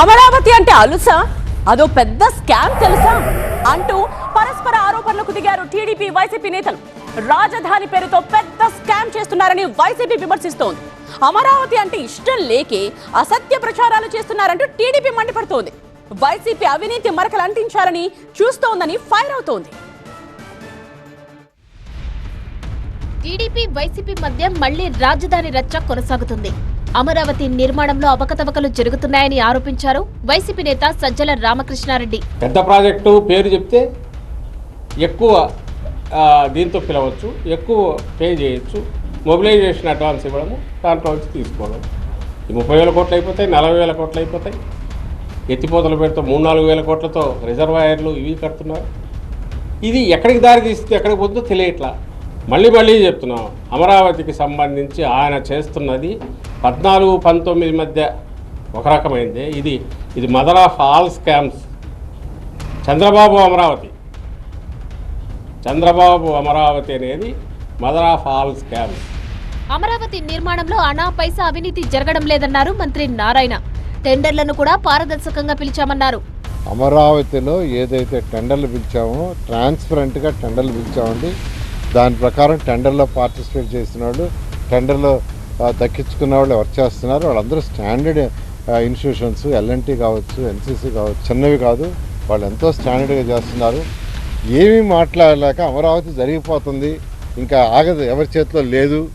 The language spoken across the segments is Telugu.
అమరావతి అంటే అలుసా? అదో పెద్ద స్కామ్ తెలుసా? అంటూ పరస్పర ఆరోపణలకు దిగారు టీడీపీ వైసీపీ నేతలు. రాజధాని పేరుతో పెద్ద స్కామ్ చేస్తున్నారని వైసీపీ విమర్శిస్తోంది. అమరావతి అంటే ఇష్టం లేకే అసత్య ప్రచారాలు చేస్తున్నారంటూ టీడీపీ మండిపడుతోంది. వైసీపీ అవినీతి మరకలు అంటించాలని చూస్తోందని ఫైర్ అవుతోంది. టీడీపీ వైసీపీ మధ్య మళ్ళీ రాజధాని రచ్చ కొనసాగుతుంది. అమరావతి నిర్మాణంలో అవకతవకలు జరుగుతున్నాయని ఆరోపించారు. వైసీపీ నేత సజ్జల రామకృష్ణారెడ్డి. పెద్ద ప్రాజెక్టు పేరు చెప్తే ఎక్కువ దీంతో పిలవచ్చు ఎక్కువ పే చేయొచ్చు. మొబిలైజేషన్ అడ్వాన్స్ ఇవ్వడము దాంట్లో వచ్చి తీసుకోవడం. ఈ ముప్పై వేల కోట్లు అయిపోతాయి నలభై వేల కోట్లు అయిపోతాయి. ఎత్తిపోతల పేరుతో మూడు నాలుగు వేల కోట్లతో రిజర్వాయర్లు ఇవి కడుతున్నారు. ఇది ఎక్కడికి దారి తీస్తే ఎక్కడికి పోతుందో తెలియట్లా. మళ్ళీ మళ్ళీ చెప్తున్నాం అమరావతికి సంబంధించి ఆయన చేస్తున్నది పద్నాలుగు పంతొమ్మిది మధ్య ఒక రకమైంది. ఇది ఇది mother of all scams Chandrababu Amaravati. Chandrababu Amaravati అనేది mother of all scams Amaravati నిర్మాణంలో అనా పైసా అవినీతి జరగడం లేదన్నారు మంత్రి నారాయణ. టెండర్లను కూడా పారదర్శకంగా పిలిచామన్నారు. అమరావతిలో ఏదైతే టెండర్లు పిలిచామో ట్రాన్స్పరెంట్గా టెండర్లు పిలిచామండి. దాని ప్రకారం టెండర్లో పార్టిసిపేట్ చేసిన వాళ్ళు టెండర్లో దక్కించుకున్న వాళ్ళు వర్క్ చేస్తున్నారు? వాళ్ళందరూ స్టాండర్డ్ ఇన్స్టిట్యూషన్స్ ఎల్ఎన్టీ కావచ్చు ఎన్సీసీ కావచ్చు చిన్నవి కాదు. వాళ్ళు ఎంతో స్టాండర్డ్గా చేస్తున్నారు. ఏమీ మాట్లాడలేక అమరావతి జరిగిపోతుంది. ఇంకా ఆగదు. ఎవరి చేతిలో లేదు.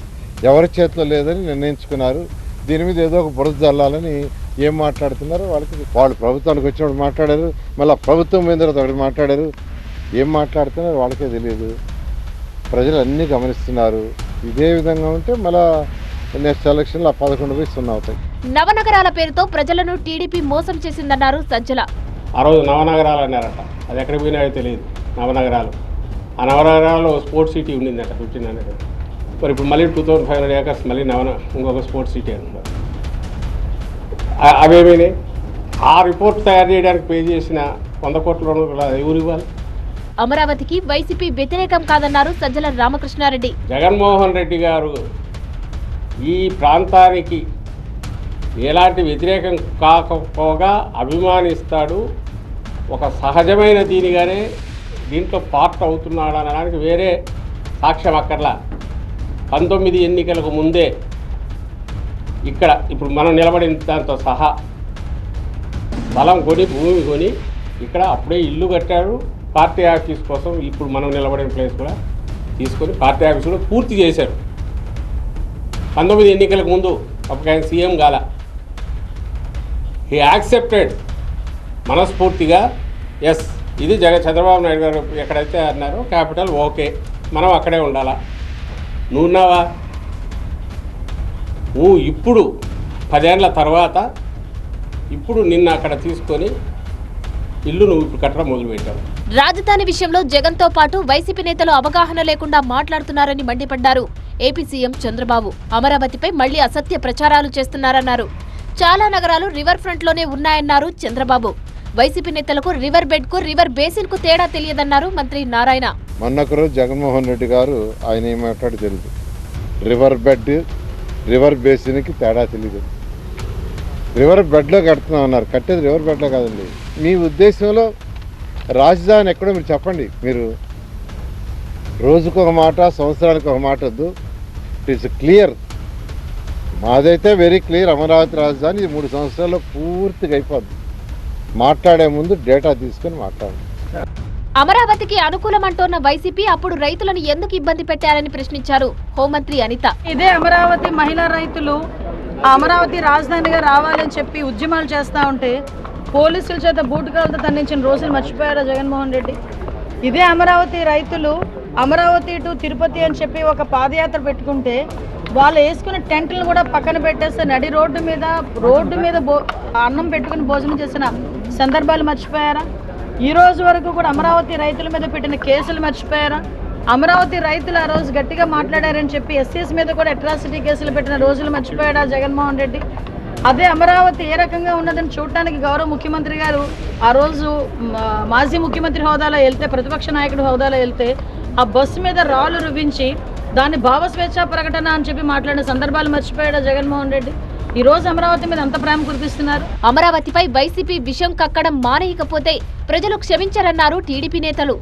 ఎవరి చేతిలో లేదని నిర్ణయించుకున్నారు. దీని మీద ఏదో ఒక బురద జల్లాలని ఏం మాట్లాడుతున్నారో? వాళ్ళకి వాళ్ళు ప్రభుత్వానికి వచ్చినప్పుడు మాట్లాడారు. మళ్ళీ ప్రభుత్వం మీద ఒకటి మాట్లాడారు. ఏం మాట్లాడుతున్నారో? వాళ్ళకే తెలియదు. ప్రజలు అన్నీ గమనిస్తున్నారు. ఇదే విధంగా ఉంటే మళ్ళీ నెక్స్ట్ ఎలక్షన్లో ఆ పదకొండు పోయి సున్నా అవుతాయి. నవనగరాల పేరుతో ప్రజలను టీడీపీ మోసం చేసిందన్నారు సజ్జల ఆ రోజు నవనగరాలు అన్నారట. అది ఎక్కడికి పోయినాయో తెలియదు. నవనగరాలు. ఆ నవనగరాల్లో స్పోర్ట్స్ సిటీ ఉండిందట ఫిఫ్టీన్ హండ్రెడ్ మరి ఇప్పుడు మళ్ళీ two thousand five hundred acres మళ్ళీ నవన ఇంకొక స్పోర్ట్స్ సిటీ అంటున్నారు ఆ- అవేమైనాయి ఆ రిపోర్ట్ తయారు చేయడానికి పే చేసిన వంద కోట్ల ఎవరు ఇవ్వాలి? అమరావతికి వైసీపీ వ్యతిరేకం కాదన్నారు సజ్జల రామకృష్ణారెడ్డి. జగన్మోహన్ రెడ్డి గారు ఈ ప్రాంతానికి ఎలాంటి వ్యతిరేకం కాకపోగా అభిమానిస్తాడు. ఒక సహజమైన దీనిగానే దీంట్లో పార్ట్ అవుతున్నాడు అనడానికి వేరే సాక్ష్యం అక్కర్లా. పంతొమ్మిది ఎన్నికలకు ముందే ఇక్కడ ఇప్పుడు మనం నిలబడిన దాంతో సహా బలం కొని భూమి కొని ఇక్కడ అప్పుడే ఇల్లు కట్టారు. పార్టీ ఆఫీస్ కోసం ఇప్పుడు మనం నిలబడిన ప్లేస్ కూడా తీసుకొని పార్టీ ఆఫీస్ కూడా పూర్తి చేశారు. పంతొమ్మిది ఎన్నికలకు ముందు అప్పుడు ఆయన సీఎం గాల. హీ యాక్సెప్టెడ్ మనస్ఫూర్తిగా ఎస్ ఇది జగ చంద్రబాబు నాయుడు గారు ఎక్కడైతే అన్నారో క్యాపిటల్ ఓకే మనం అక్కడే ఉండాలా. నువ్వున్నావా నువ్వు ఇప్పుడు పదేళ్ళ తర్వాత ఇప్పుడు నిన్న అక్కడ తీసుకొని ఇల్లు నువ్వు ఇప్పుడు కట్టడం మొదలుపెట్టావు. రాజధాని విషయంలో జగన్తో పాటు వైసీపీ నేతలు అవగాహన లేకుండా మాట్లాడుతున్నారని మండిపడ్డారు. ఏపీ సీఎం చంద్రబాబు అమరావతిపై మళ్ళీ అసత్య ప్రచారాలు చేస్తున్నారన్నారు. చాలా నగరాలు రివర్ ఫ్రంట్లోనే ఉన్నాయన్నారు చంద్రబాబు. వైసీపీ నేతలకు రివర్ బెడ్కు రివర్ బేసిన్కు తేడా తెలియదన్నారు మంత్రి నారాయణ. మొన్నొకరోజు జగన్మోహన్ రెడ్డి గారు ఆయన ఏం మాట్లాడి తెలియదు రివర్ బెడ్ రివర్ బేసిన్కి తేడా తెలియదు రివర్ బెడ్లో కడుతున్నాం అన్నారు కట్టేది రివర్ బెడ్లో కాదండి. మీ ఉద్దేశంలో రాజధాని ఎక్కడో మీరు చెప్పండి. మీరు రోజుకు ఒక మాట సంవత్సరానికి ఒక మాట వద్దు. ఇట్ ఈస్ క్లియర్ మాదైతే వెరీ క్లియర్ అమరావతి రాజధాని ఇది మూడు సంవత్సరాల్లో పూర్తిగా అయిపోద్ది. మాట్లాడే ముందు డేటా తీసుకొని మాట్లాడండి. అమరావతికి అనుకూలమంటోన్న వైసీపీ అప్పుడు రైతులను ఎందుకు ఇబ్బంది పెట్టారని ప్రశ్నించారు హోంమంత్రి అనిత. ఇదే అమరావతి మహిళా రైతులు ఆ అమరావతి రాజధానిగా రావాలని చెప్పి ఉద్యమాలు చేస్తూ ఉంటే పోలీసుల చేత బూటుకాలతో దండించిన రోజులు మర్చిపోయారా జగన్మోహన్ రెడ్డి? ఇదే అమరావతి రైతులు అమరావతి టు తిరుపతి అని చెప్పి ఒక పాదయాత్ర పెట్టుకుంటే వాళ్ళు వేసుకున్న టెంట్లు కూడా పక్కన పెట్టేస్తే నడి రోడ్డు మీద రోడ్డు మీద భో అన్నం పెట్టుకుని భోజనం చేసిన సందర్భాలు మర్చిపోయారా? ఈ రోజు వరకు కూడా అమరావతి రైతుల మీద పెట్టిన కేసులు మర్చిపోయారా? అమరావతి రైతులు ఆ రోజు గట్టిగా మాట్లాడారని చెప్పి ఎస్సీస్ మీద కూడా అట్రాసిటీ కేసులు పెట్టిన రోజులు మర్చిపోయాడా జగన్మోహన్ రెడ్డి? అదే అమరావతి ఏ రకంగా ఉన్నదని చూడటానికి గౌరవ ముఖ్యమంత్రి గారు ఆ రోజు మా- మాజీ ముఖ్యమంత్రి హోదాలో వెళ్తే ప్రతిపక్ష నాయకుడు హోదాలో వెళ్తే ఆ బస్సు మీద రాళ్ళు రువించి దాన్ని భావ స్వేచ్ఛా ప్రకటన అని చెప్పి మాట్లాడిన సందర్భాలు మర్చిపోయాడు జగన్మోహన్ రెడ్డి? ఈ రోజు అమరావతి మీద అంత ప్రేమ కురిపిస్తున్నారు. అమరావతిపై వైసీపీ విషం కక్కడం మానేయకపోతే ప్రజలు క్షమించరన్నారు టీడీపీ నేతలు.